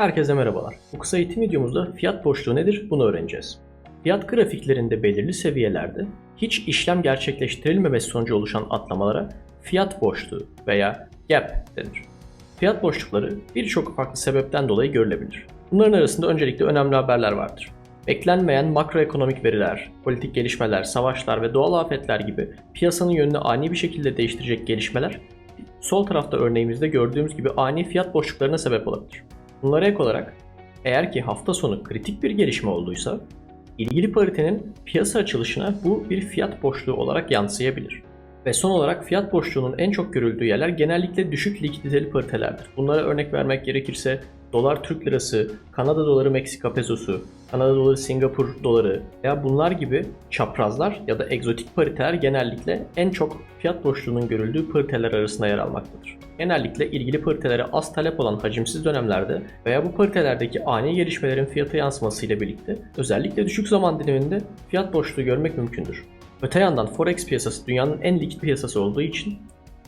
Herkese merhabalar. Bu kısa eğitim videomuzda fiyat boşluğu nedir bunu öğreneceğiz. Fiyat grafiklerinde belirli seviyelerde hiç işlem gerçekleştirilmemesi sonucu oluşan atlamalara fiyat boşluğu veya gap denir. Fiyat boşlukları birçok farklı sebepten dolayı görülebilir. Bunların arasında öncelikle önemli haberler vardır. Beklenmeyen makroekonomik veriler, politik gelişmeler, savaşlar ve doğal afetler gibi piyasanın yönünü ani bir şekilde değiştirecek gelişmeler sol tarafta örneğimizde gördüğümüz gibi ani fiyat boşluklarına sebep olabilir. Bunlara ek olarak eğer ki hafta sonu kritik bir gelişme olduysa ilgili paritenin piyasa açılışına bu bir fiyat boşluğu olarak yansıyabilir. Ve son olarak fiyat boşluğunun en çok görüldüğü yerler genellikle düşük likiditeli paritelerdir. Bunlara örnek vermek gerekirse dolar Türk lirası, Kanada doları Meksika pesosu, Kanada doları Singapur doları veya bunlar gibi çaprazlar ya da egzotik pariteler genellikle en çok fiyat boşluğunun görüldüğü pariteler arasında yer almaktadır. Genellikle ilgili paritelere az talep olan hacimsiz dönemlerde veya bu paritelerdeki ani gelişmelerin fiyata yansımasıyla birlikte özellikle düşük zaman diliminde fiyat boşluğu görmek mümkündür. Öte yandan Forex piyasası dünyanın en likit piyasası olduğu için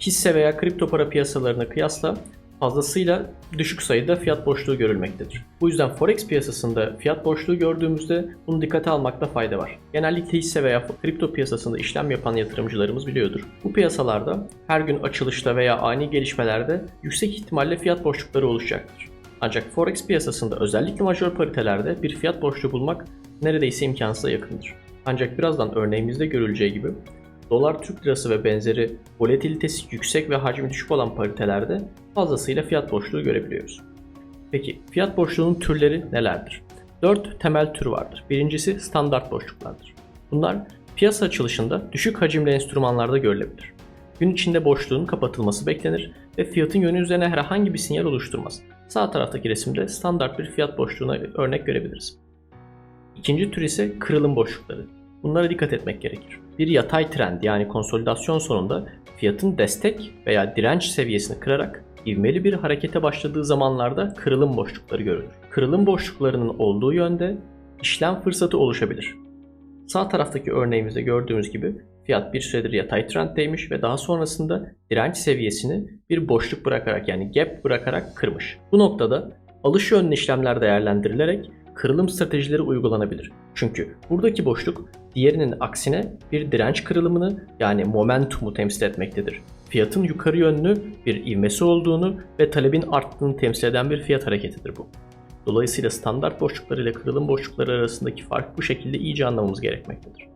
hisse veya kripto para piyasalarına kıyasla fazlasıyla düşük sayıda fiyat boşluğu görülmektedir. Bu yüzden Forex piyasasında fiyat boşluğu gördüğümüzde bunu dikkate almakta fayda var. Genellikle hisse veya kripto piyasasında işlem yapan yatırımcılarımız biliyordur. Bu piyasalarda her gün açılışta veya ani gelişmelerde yüksek ihtimalle fiyat boşlukları oluşacaktır. Ancak Forex piyasasında özellikle majör paritelerde bir fiyat boşluğu bulmak neredeyse imkansıza yakındır. Ancak birazdan örneğimizde görüleceği gibi dolar Türk lirası ve benzeri volatilitesi yüksek ve hacmi düşük olan paritelerde fazlasıyla fiyat boşluğu görebiliyoruz. Peki fiyat boşluğunun türleri nelerdir? 4 temel tür vardır. Birincisi standart boşluklardır. Bunlar piyasa açılışında düşük hacimli enstrümanlarda görülebilir. Gün içinde boşluğun kapatılması beklenir ve fiyatın yönü üzerine herhangi bir sinyal oluşturmaz. Sağ taraftaki resimde standart bir fiyat boşluğuna örnek görebiliriz. İkinci tür ise kırılım boşlukları. Bunlara dikkat etmek gerekir. Bir yatay trend yani konsolidasyon sonunda fiyatın destek veya direnç seviyesini kırarak ivmeli bir harekete başladığı zamanlarda kırılım boşlukları görülür. Kırılım boşluklarının olduğu yönde işlem fırsatı oluşabilir. Sağ taraftaki örneğimizde gördüğümüz gibi fiyat bir süredir yatay trenddeymiş ve daha sonrasında direnç seviyesini bir boşluk bırakarak yani gap bırakarak kırmış. Bu noktada alış yönlü işlemler değerlendirilerek kırılım stratejileri uygulanabilir. Çünkü buradaki boşluk diğerinin aksine bir direnç kırılımını yani momentumu temsil etmektedir. Fiyatın yukarı yönlü bir ivmesi olduğunu ve talebin arttığını temsil eden bir fiyat hareketidir bu. Dolayısıyla standart boşlukları ile kırılım boşlukları arasındaki fark bu şekilde iyice anlamamız gerekmektedir.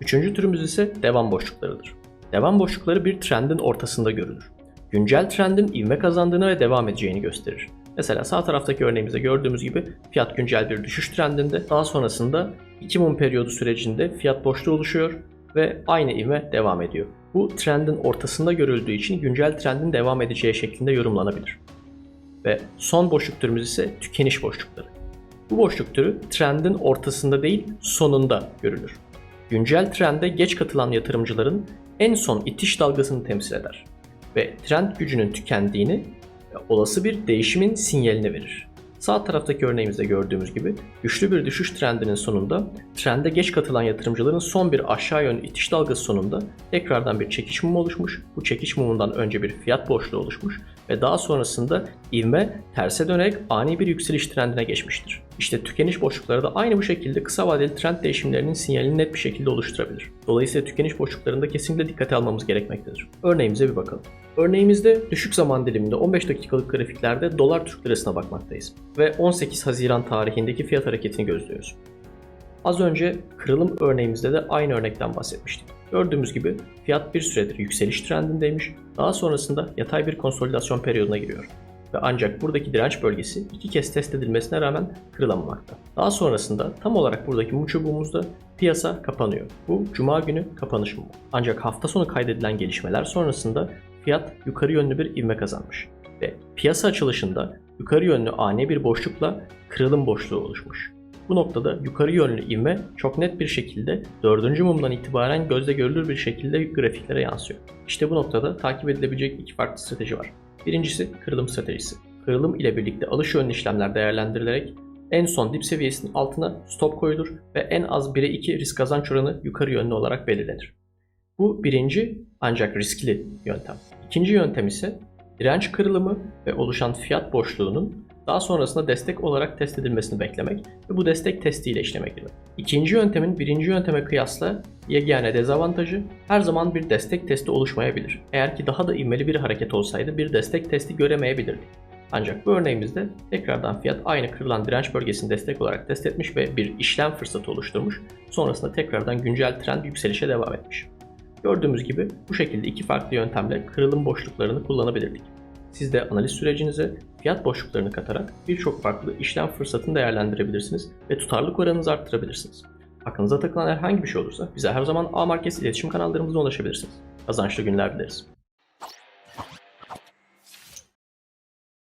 Üçüncü türümüz ise devam boşluklarıdır. Devam boşlukları bir trendin ortasında görülür. Güncel trendin ivme kazandığını ve devam edeceğini gösterir. Mesela sağ taraftaki örneğimizde gördüğümüz gibi fiyat güncel bir düşüş trendinde daha sonrasında 2 mum periyodu sürecinde fiyat boşluğu oluşuyor ve aynı ivme devam ediyor. Bu trendin ortasında görüldüğü için güncel trendin devam edeceği şeklinde yorumlanabilir. Ve son boşluk türümüz ise tükeniş boşlukları. Bu boşluk türü trendin ortasında değil sonunda görülür. Güncel trende geç katılan yatırımcıların en son itiş dalgasını temsil eder ve trend gücünün tükendiğini olası bir değişimin sinyalini verir. Sağ taraftaki örneğimizde gördüğümüz gibi güçlü bir düşüş trendinin sonunda trende geç katılan yatırımcıların son bir aşağı yönlü itiş dalgası sonunda tekrardan bir çekiş mumu oluşmuş. Bu çekiş mumundan önce bir fiyat boşluğu oluşmuş ve daha sonrasında ivme terse dönerek ani bir yükseliş trendine geçmiştir. İşte tükeniş boşlukları da aynı bu şekilde kısa vadeli trend değişimlerinin sinyalini net bir şekilde oluşturabilir. Dolayısıyla tükeniş boşluklarında kesinlikle dikkate almamız gerekmektedir. Örneğimize bir bakalım. Örneğimizde düşük zaman diliminde 15 dakikalık grafiklerde dolar Türk lirasına bakmaktayız ve 18 Haziran tarihindeki fiyat hareketini gözlüyoruz. Az önce kırılım örneğimizde de aynı örnekten bahsetmiştik. Gördüğümüz gibi fiyat bir süredir yükseliş trendindeymiş. Daha sonrasında yatay bir konsolidasyon periyoduna giriyor. Ve ancak buradaki direnç bölgesi iki kez test edilmesine rağmen kırılamamakta. Daha sonrasında tam olarak buradaki mum piyasa kapanıyor. Bu cuma günü kapanış mumu. Ancak hafta sonu kaydedilen gelişmeler sonrasında fiyat yukarı yönlü bir ivme kazanmış. Ve piyasa açılışında yukarı yönlü ani bir boşlukla kırılım boşluğu oluşmuş. Bu noktada yukarı yönlü ivme çok net bir şekilde dördüncü mumdan itibaren gözle görülür bir şekilde grafiklere yansıyor. İşte bu noktada takip edilebilecek iki farklı strateji var. Birincisi kırılım stratejisi. Kırılım ile birlikte alış yönlü işlemler değerlendirilerek en son dip seviyesinin altına stop koyulur ve en az 1'e 2 risk kazanç oranı yukarı yönlü olarak belirlenir. Bu birinci ancak riskli yöntem. İkinci yöntem ise direnç kırılımı ve oluşan fiyat boşluğunun Daha sonrasında destek olarak test edilmesini beklemek ve bu destek testiyle işleme girmek. İkinci yöntemin birinci yönteme kıyasla yegane dezavantajı her zaman bir destek testi oluşmayabilir. Eğer ki daha da ivmeli bir hareket olsaydı bir destek testi göremeyebilirdik. Ancak bu örneğimizde tekrardan fiyat aynı kırılan direnç bölgesini destek olarak test etmiş ve bir işlem fırsatı oluşturmuş. Sonrasında tekrardan güncel trend yükselişe devam etmiş. Gördüğümüz gibi bu şekilde iki farklı yöntemle kırılım boşluklarını kullanabilirdik. Siz de analiz sürecinize fiyat boşluklarını katarak birçok farklı işlem fırsatını değerlendirebilirsiniz ve tutarlılık oranınızı arttırabilirsiniz. Aklınıza takılan herhangi bir şey olursa bize her zaman A Markets iletişim kanallarımızdan ulaşabilirsiniz. Kazançlı günler dileriz.